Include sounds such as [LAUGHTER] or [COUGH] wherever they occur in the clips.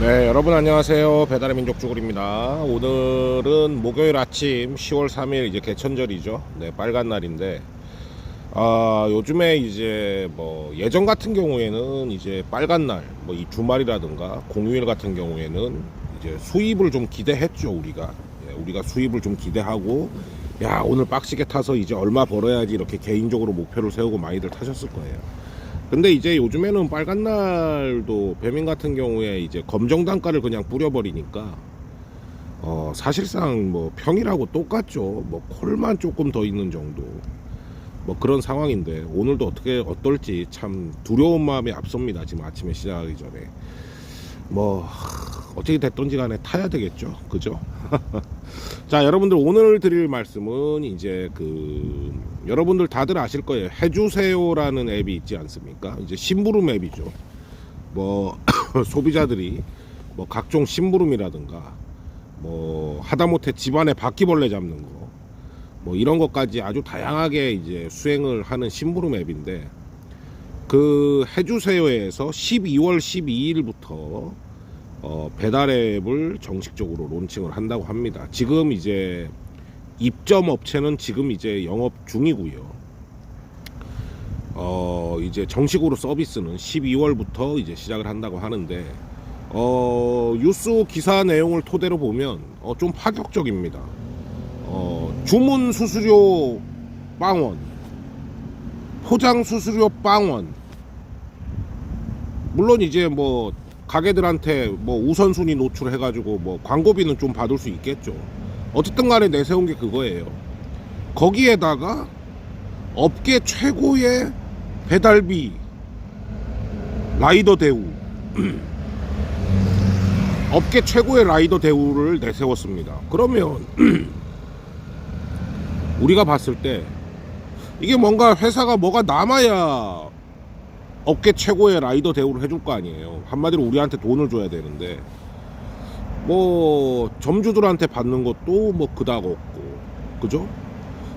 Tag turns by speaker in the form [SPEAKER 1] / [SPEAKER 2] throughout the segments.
[SPEAKER 1] 네, 여러분 안녕하세요. 배달의 민족 쭈구리입니다. 오늘은 목요일 아침 10월 3일 이제 개천절이죠. 네, 빨간 날인데 아, 요즘에 이제 뭐 예전 같은 경우에는 이제 빨간 날, 뭐 이 주말이라든가 공휴일 같은 경우에는 이제 수입을 좀 기대했죠, 우리가. 예, 우리가 수입을 좀 기대하고 야, 오늘 빡시게 타서 이제 얼마 벌어야지 이렇게 개인적으로 목표를 세우고 많이들 타셨을 거예요. 근데 이제 요즘에는 빨간 날도 배민 같은 경우에 이제 검정 단가를 그냥 뿌려버리니까 어 사실상 뭐 평일하고 똑같죠. 뭐 콜만 조금 더 있는 정도. 뭐 그런 상황인데 오늘도 어떻게 어떨지 참 두려운 마음이 앞섭니다. 지금 아침에 시작하기 전에 뭐 어떻게 됐던지 간에 타야 되겠죠. 그죠? [LAUGHS] 자, 여러분들 오늘 드릴 말씀은 이제 그 여러분들 다들 아실 거예요. 해주세요 라는 앱이 있지 않습니까? 이제 심부름 앱이죠. 뭐 [COUGHS] 소비자들이 뭐 각종 심부름이라든가 뭐 하다못해 집안에 바퀴벌레 잡는 거 뭐 이런 것까지 아주 다양하게 이제 수행을 하는 심부름 앱인데 그 해주세요에서 12월 12일부터 어, 배달 앱을 정식적으로 론칭을 한다고 합니다. 지금 이제 입점 업체는 지금 이제 영업 중이고요. 어, 이제 정식으로 서비스는 12월부터 이제 시작을 한다고 하는데 어, 뉴스 기사 내용을 토대로 보면 어, 좀 파격적입니다. 어, 주문 수수료 빵원, 포장 수수료 빵원. 물론 이제 뭐 가게들한테 뭐 우선순위 노출해가지고 뭐 광고비는 좀 받을 수 있겠죠. 어쨌든 간에 내세운 게 그거예요. 거기에다가 업계 최고의 배달비 라이더 대우 [CLEARS THROAT] 업계 최고의 라이더 대우를 내세웠습니다. 그러면 [CLEARS THROAT] 우리가 봤을 때 이게 뭔가 회사가 뭐가 남아야 업계 최고의 라이더 대우를 해줄 거 아니에요. 한마디로 우리한테 돈을 줘야 되는데 뭐 점주들한테 받는 것도 뭐 그닥 없고 그죠?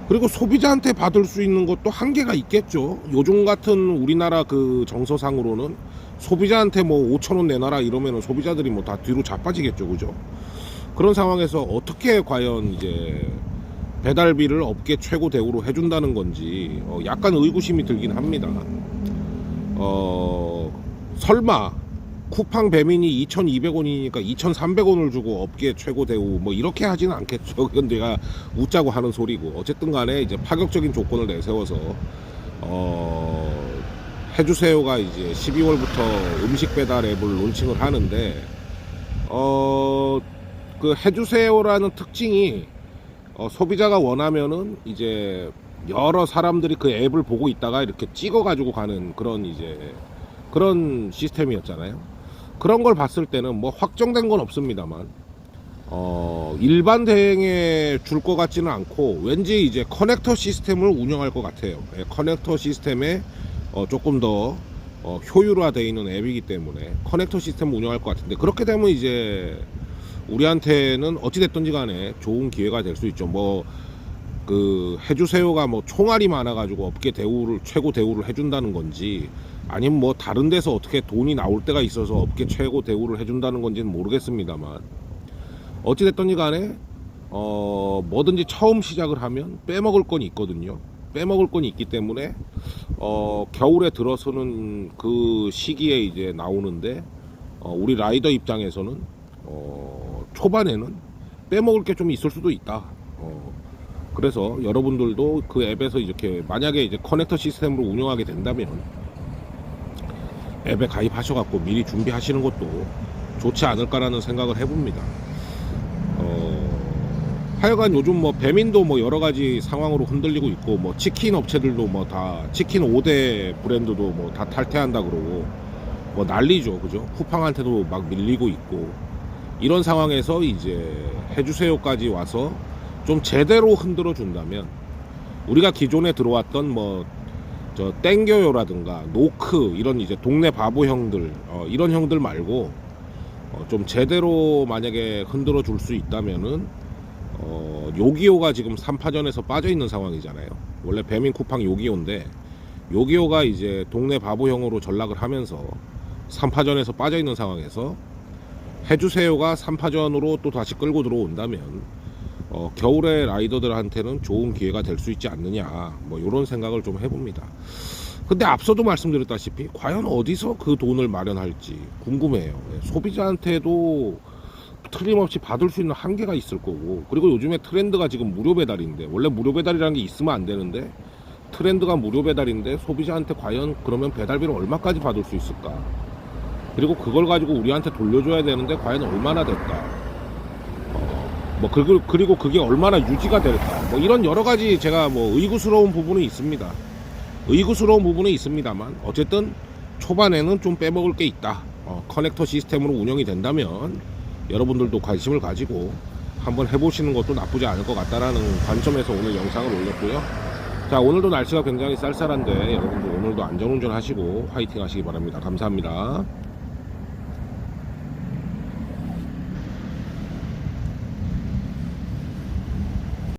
[SPEAKER 1] 그리고 소비자한테 받을 수 있는 것도 한계가 있겠죠. 요즘 같은 우리나라 그 정서상으로는 소비자한테 뭐 5천 원 내놔라 이러면은 소비자들이 뭐 다 뒤로 자빠지겠죠, 그죠? 그런 상황에서 어떻게 과연 이제 배달비를 업계 최고 대우로 해준다는 건지 어 약간 의구심이 들긴 합니다. 어 설마 쿠팡 배민이 2,200원이니까 2,300원을 주고 업계 최고 대우 뭐 이렇게 하지는 않겠죠. [LAUGHS] 그건 내가 웃자고 하는 소리고 어쨌든 간에 이제 파격적인 조건을 내세워서 어 해주세요가 이제 12월부터 음식 배달 앱을 론칭을 하는데 어 그 해주세요라는 특징이 어, 소비자가 원하면은 이제 여러 사람들이 그 앱을 보고 있다가 이렇게 찍어 가지고 가는 그런 이제 그런 시스템이었잖아요. 그런 걸 봤을 때는 뭐 확정된 건 없습니다만 어, 일반 대행에 줄 것 같지는 않고 왠지 이제 커넥터 시스템을 운영할 것 같아요. 예, 커넥터 시스템에 어, 조금 더 어, 효율화되어 있는 앱이기 때문에 커넥터 시스템을 운영할 것 같은데 그렇게 되면 이제 우리한테는 어찌됐든지 간에 좋은 기회가 될 수 있죠. 뭐 그 해주세요가 뭐 총알이 많아가지고 업계 대우를 최고 대우를 해준다는 건지 아니면 뭐 다른 데서 어떻게 돈이 나올 때가 있어서 업계 최고 대우를 해준다는 건지는 모르겠습니다만 어찌됐든지 간에 어 뭐든지 처음 시작을 하면 빼먹을 건 있거든요. 빼먹을 건 있기 때문에 어 겨울에 들어서는 그 시기에 이제 나오는데 어 우리 라이더 입장에서는 어 초반에는 빼먹을 게 좀 있을 수도 있다. 어 그래서 여러분들도 그 앱에서 이렇게 만약에 이제 커넥터 시스템으로 운영하게 된다면 앱에 가입하셔갖고 미리 준비하시는 것도 좋지 않을까라는 생각을 해봅니다. 어, 하여간 요즘 뭐 배민도 뭐 여러 가지 상황으로 흔들리고 있고 뭐 치킨 업체들도 뭐 다 치킨 5대 브랜드도 뭐 다 탈퇴한다 그러고 뭐 난리죠. 그죠? 쿠팡한테도 막 밀리고 있고 이런 상황에서 이제 해주세요까지 와서 좀 제대로 흔들어 준다면 우리가 기존에 들어왔던 뭐 저 땡겨요라든가 노크 이런 이제 동네 바보 형들 어, 이런 형들 말고 어, 좀 제대로 만약에 흔들어 줄 수 있다면은 어, 요기요가 지금 3파전에서 빠져 있는 상황이잖아요. 원래 배민 쿠팡 요기요인데 요기요가 이제 동네 바보형으로 전락을 하면서 3파전에서 빠져 있는 상황에서 해주세요가 3파전으로 또 다시 끌고 들어온다면 어, 겨울에 라이더들한테는 좋은 기회가 될 수 있지 않느냐 뭐 이런 생각을 좀 해봅니다. 근데 앞서도 말씀드렸다시피 과연 어디서 그 돈을 마련할지 궁금해요. 예, 소비자한테도 틀림없이 받을 수 있는 한계가 있을 거고 그리고 요즘에 트렌드가 지금 무료 배달인데 원래 무료 배달이라는 게 있으면 안 되는데 트렌드가 무료 배달인데 소비자한테 과연 그러면 배달비를 얼마까지 받을 수 있을까 그리고 그걸 가지고 우리한테 돌려줘야 되는데 과연 얼마나 될까 어, 뭐 그리고, 그리고 그게 얼마나 유지가 될까 뭐 이런 여러 가지 제가 뭐 의구스러운 부분이 있습니다 의구스러운 부분이 있습니다만 어쨌든 초반에는 좀 빼먹을 게 있다 어, 커넥터 시스템으로 운영이 된다면 여러분들도 관심을 가지고 한번 해보시는 것도 나쁘지 않을 것 같다라는 관점에서 오늘 영상을 올렸고요. 자, 오늘도 날씨가 굉장히 쌀쌀한데 여러분들 오늘도 안전운전 하시고 화이팅 하시기 바랍니다. 감사합니다.